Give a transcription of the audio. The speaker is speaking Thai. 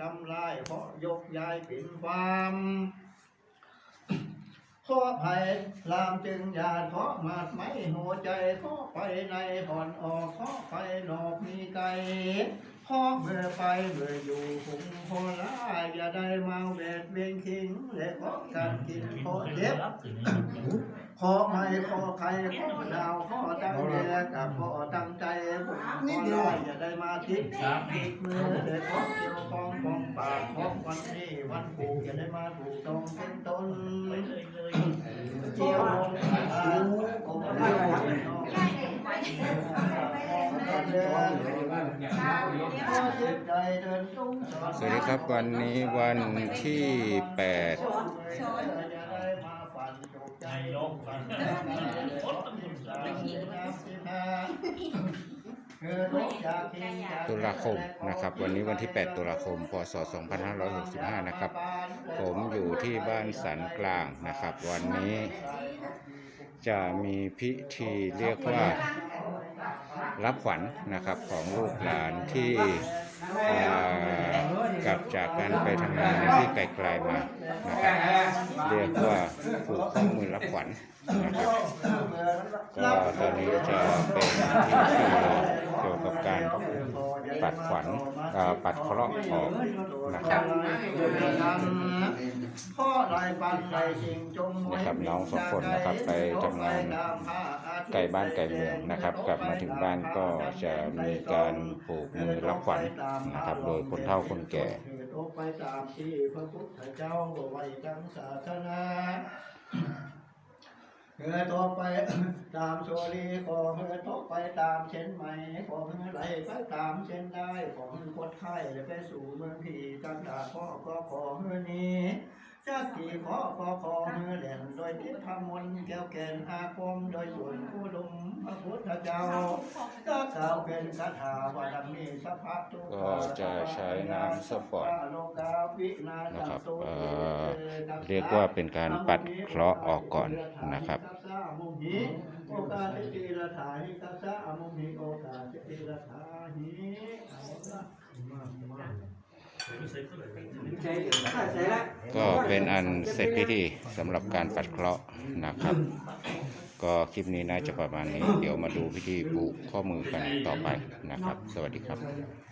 กำลายเพราะยกย้ายเป็นความขอภัยลามจึงอย่าขอมาดไม่หัวใจขอไปในผ่อนออกขอไปนอกมีไกลขอเมื่อไปเมื่ออยู่คงพอลาอย่าได้เมาเบ็ดเวียงคิงและขอการกินขอเจ็บขอไม่ขอใครขอดาวขอตั้งแยกับขอตั้งใจ ผมขอร้อยอย่าได้มาทิศอีกมือเด็กขอเกี่ยวของของปากของวันนี้วันผูกอย่าได้มาถูกตรงเป็นต้นเกี่ยวลงอาโอ้เกี่ยวลงเดินขอจิตใจเดินจุงสวัสดีครับวันนี้วันที่8อย่าได้มาฝันจุกใจ ตุลาคมนะครับ วันนี้วันที่ 8 ตุลาคม พศ 2565 นะครับ ผมอยู่ที่บ้านสันกลางนะครับ วันนี้จะมีพิธีเรียกว่ารับขวัญนะครับของลูกหลานที่กลับจากการไปทำงานในที่ไกลๆมานะครับเรียกว่าผูกข้อมือรับขวัญนะครับก็ตอนนี้จะเป็นพิธี เกี่ยวกับการปัดขวัญปัดเคราะห์ออกนะครับนะครับน้องสองคนนะครับไปทำงานไกลบ้านไกลเมืองนะครับ กลับมาถึงบ้านก็จะมีการผูกมือรับขวัญนะครับ โดยคนเฒ่าคนแก่ไปตามที่พระพุทธเจ้าไว้จังศาสนา เฮือต่อไปตามโชลีขอเฮือต่อไปตามเช่นไหมขอเฮือไหลไปตามเช่นได้ขอเฮือคดไข้ไปสู่เมืองผีกันดาพ่อก็ขอเฮือนี้จักกี่ขอขอขอเฮือแหล่นโดยทิศธรรมมนแก้วแก่นอาคมโดยส่วนผู้ลุมพระพุทธเจ้าก็กล่าวเป็นคาถาว่าดังนี้สัพพะทุกขาก็จะใช้น้ำสปอร์ตนะครับ เรียกว่าเป็นการปัดเคราะห์ออกก่อนนะครับก็เป็นอันเสร็จพิธีสำหรับการปัดเคราะห์นะครับ ก็คลิปนี้น่าจะประมาณนี้ เดี๋ยวมาดูพิธีผูกข้อมือกันต่อไปนะครับ สวัสดีครับ